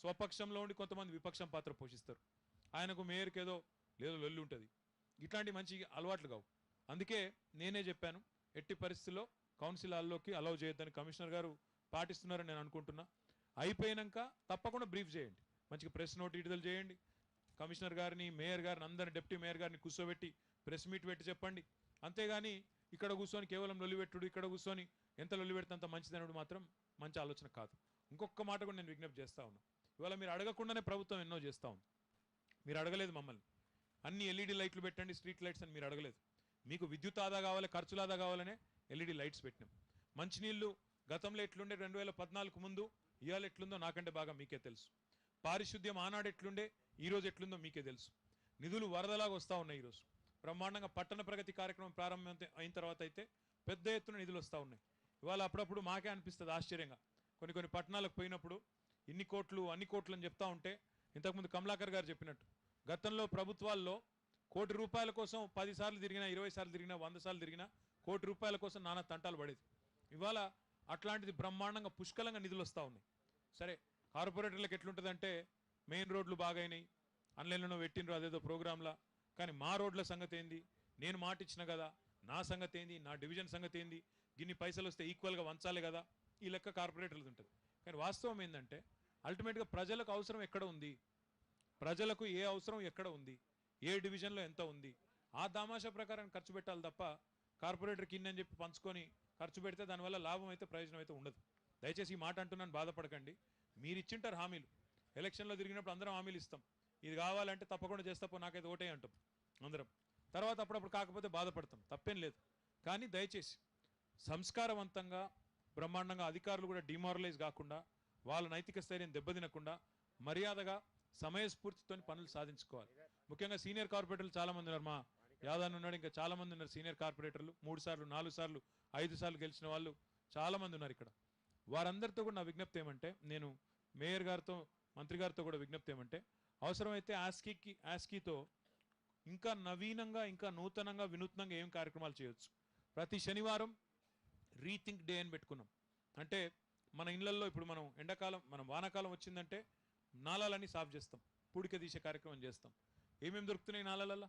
స్వపక్షంలో ఉండి కొంతమంది విపక్షం పాత్ర పోషిస్తారు. ఆయనకు మేయర్కి ఏదో లేదో లొల్లి ఉంటుంది. ఇట్లాంటి మంచి అలవాట్లు కావు. అందుకే నేనే చెప్పాను ఎట్టి పరిస్థితుల్లో కౌన్సిల్ హాల్లోకి అలౌ చేయొద్దని కమిషనర్ గారు పాటిస్తున్నారని నేను అనుకుంటున్నా. అయిపోయినాక తప్పకుండా బ్రీఫ్ చేయండి. మంచిగా ప్రెస్ నోట్ విడుదల చేయండి. కమిషనర్ గారిని మేయర్ గారిని అందరిని డిప్యూటీ మేయర్ గారిని కూర్చోబెట్టి ప్రెస్ మీట్ పెట్టి చెప్పండి. అంతేగాని ఇక్కడ కూర్చొని కేవలం లొల్లిపెట్టుడు ఇక్కడ కూర్చొని ఎంత లొల్లి పెడితే అంత మంచిదనుడు మాత్రం మంచి ఆలోచన కాదు. ఇంకొక మాట కూడా నేను విజ్ఞప్తి చేస్తా ఉన్నా. ఇవాళ మీరు అడగకుండానే ప్రభుత్వం ఎన్నో చేస్తాం ఉంది. మీరు అడగలేదు మమ్మల్ని. అన్ని ఎల్ఈడి లైట్లు పెట్టండి స్ట్రీట్ లైట్స్ అని మీరు అడగలేదు. మీకు విద్యుత్ ఆదా కావాలి ఖర్చులు ఆదా కావాలనే ఎల్ఈడి లైట్స్ పెట్టినాం. మంచినీళ్ళు గతంలో ఎట్లుండే రెండు వేల పద్నాలుగు ముందు ఇవాళ ఎట్లుందో నాకంటే బాగా మీకే తెలుసు. పారిశుద్ధ్యం ఆనాడు ఎట్లుండే ఈరోజు ఎట్లుందో మీకే తెలుసు. నిధులు వరదలాగా వస్తూ ఉన్నాయి ఈరోజు. బ్రహ్మాండంగా పట్టణ ప్రగతి కార్యక్రమం ప్రారంభం అయిన తర్వాత అయితే పెద్ద ఎత్తున నిధులు వస్తూ ఉన్నాయి. ఇవాళ అప్పుడప్పుడు మాకే అనిపిస్తుంది ఆశ్చర్యంగా. కొన్ని కొన్ని పట్టణాలకు పోయినప్పుడు ఇన్ని కోట్లు అన్ని కోట్లు అని చెప్తా ఉంటే ఇంతకుముందు కమలాకర్ గారు చెప్పినట్టు గతంలో ప్రభుత్వాల్లో కోటి రూపాయల కోసం పది సార్లు తిరిగినా ఇరవై సార్లు తిరిగినా వంద సార్లు తిరిగినా కోటి రూపాయల కోసం నానా తంటాలు పడేది. ఇవాళ అట్లాంటిది బ్రహ్మాండంగా పుష్కలంగా నిధులు వస్తూ ఉన్నాయి. సరే కార్పొరేటర్లకు ఎట్లుంటుందంటే మెయిన్ రోడ్లు బాగైనాయి ఆన్లైన్లో పెట్టినరు అదేదో ప్రోగ్రాంలా కానీ మా రోడ్ల సంగతి ఏంది? నేను మాట ఇచ్చిన కదా నా సంగతి ఏంది? నా డివిజన్ సంగతి ఏంది? గిన్ని పైసలు వస్తే ఈక్వల్గా వంచాలి కదా? ఈ లెక్క కార్పొరేటర్లు ఉంటుంది. కానీ వాస్తవం ఏంటంటే అల్టిమేట్గా ప్రజలకు అవసరం ఎక్కడ ఉంది? ప్రజలకు ఏ అవసరం ఎక్కడ ఉంది? ఏ డివిజన్లో ఎంత ఉంది? ఆ దామాషా ప్రకారం ఖర్చు పెట్టాలి తప్ప కార్పొరేటర్కి ఇన్ని అని చెప్పి పంచుకొని ఖర్చు పెడితే దానివల్ల లాభం అయితే ప్రయోజనం అయితే ఉండదు. దయచేసి ఈ మాట అంటున్నాను బాధపడకండి. మీరు ఇచ్చింటారు హామీలు. ఎలక్షన్లో తిరిగినప్పుడు అందరం హామీలు ఇస్తాం. ఇది కావాలంటే తప్పకుండా చేస్తాపో నాకైతే ఓటే అంటాం అందరం. తర్వాత అప్పుడప్పుడు కాకపోతే బాధపడతాం. తప్పేం లేదు. కానీ దయచేసి సంస్కారవంతంగా బ్రహ్మాండంగా అధికారులు కూడా డిమారలైజ్ కాకుండా వాళ్ళ నైతిక స్థైర్యం దెబ్బతినకుండా మర్యాదగా సమయస్ఫూర్తితో పనులు సాధించుకోవాలి. ముఖ్యంగా సీనియర్ కార్పొరేటర్లు చాలా మంది ఉన్నారు. మా యాదాన్ ఉన్నాడు. ఇంకా చాలా మంది ఉన్నారు సీనియర్ కార్పొరేటర్లు. మూడు సార్లు నాలుగు సార్లు ఐదు సార్లు గెలిచిన వాళ్ళు చాలా మంది ఉన్నారు ఇక్కడ. వారందరితో కూడా నా విజ్ఞప్తి ఏమంటే నేను మేయర్ గారితో మంత్రి గారితో కూడా విజ్ఞప్తి ఏమంటే అవసరమైతే ఆస్కీకి ఆస్కీతో ఇంకా నవీనంగా ఇంకా నూతనంగా వినూత్నంగా ఏం కార్యక్రమాలు చేయొచ్చు. ప్రతి శనివారం రీథింక్ డే అని పెట్టుకున్నాం. అంటే మన ఇళ్ళల్లో ఇప్పుడు మనం ఎండాకాలం మనం వానాకాలం వచ్చిందంటే నాళాలన్నీ సాఫ్ చేస్తాం. పూడిక తీసే కార్యక్రమం చేస్తాం. ఏమేమి దొరుకుతున్నాయి నాళాలల్లో